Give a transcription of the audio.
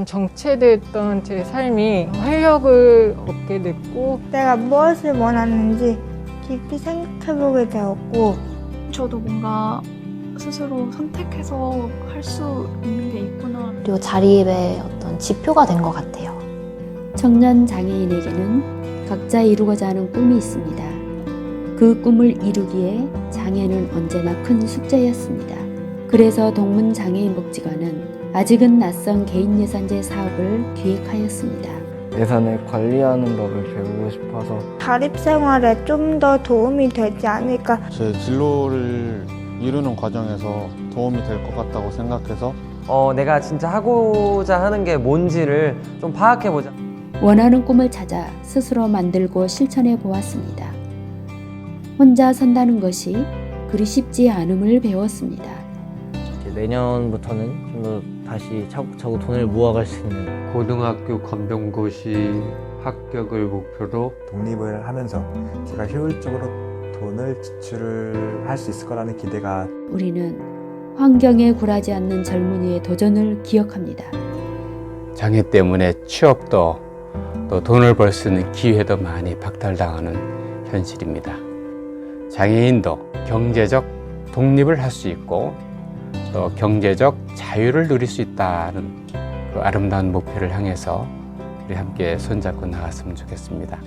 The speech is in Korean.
약간 정체됐던 제 삶이 활력을 얻게 됐고 내가 무엇을 원하는지 깊이 생각해보게 되었고 저도 뭔가 스스로 선택해서 할 수 있는 게 있구나. 그리고 자립의 어떤 지표가 된 것 같아요. 청년 장애인에게는 각자 이루고자 하는 꿈이 있습니다. 그 꿈을 이루기에 장애는 언제나 큰 숙제였습니다. 그래서 동문장애인 복지관은 아직은 낯선 개인 예산제 사업을 기획하였습니다. 예산을 관리하는 법을 배우고 싶어서 자립생활에 좀 더 도움이 되지 않을까 제 진로를 이루는 과정에서 도움이 될 것 같다고 생각해서 어, 내가 진짜 하고자 하는 게 뭔지를 좀 파악해보자. 원하는 꿈을 찾아 스스로 만들고 실천해 보았습니다. 혼자 선다는 것이 그리 쉽지 않음을 배웠습니다. 내년부터는 좀 더 다시 차곡차곡 돈을 모아갈 수 있는 고등학교 검정고시 합격을 목표로 독립을 하면서 제가 효율적으로 돈을 지출을 할 수 있을 거라는 기대가 우리는 환경에 굴하지 않는 젊은이의 도전을 기억합니다. 장애 때문에 취업도 또 돈을 벌 수 있는 기회도 많이 박탈당하는 현실입니다. 장애인도 경제적 독립을 할 수 있고 또 경제적 자유를 누릴 수 있다는 그 아름다운 목표를 향해서 우리 함께 손잡고 나갔으면 좋겠습니다.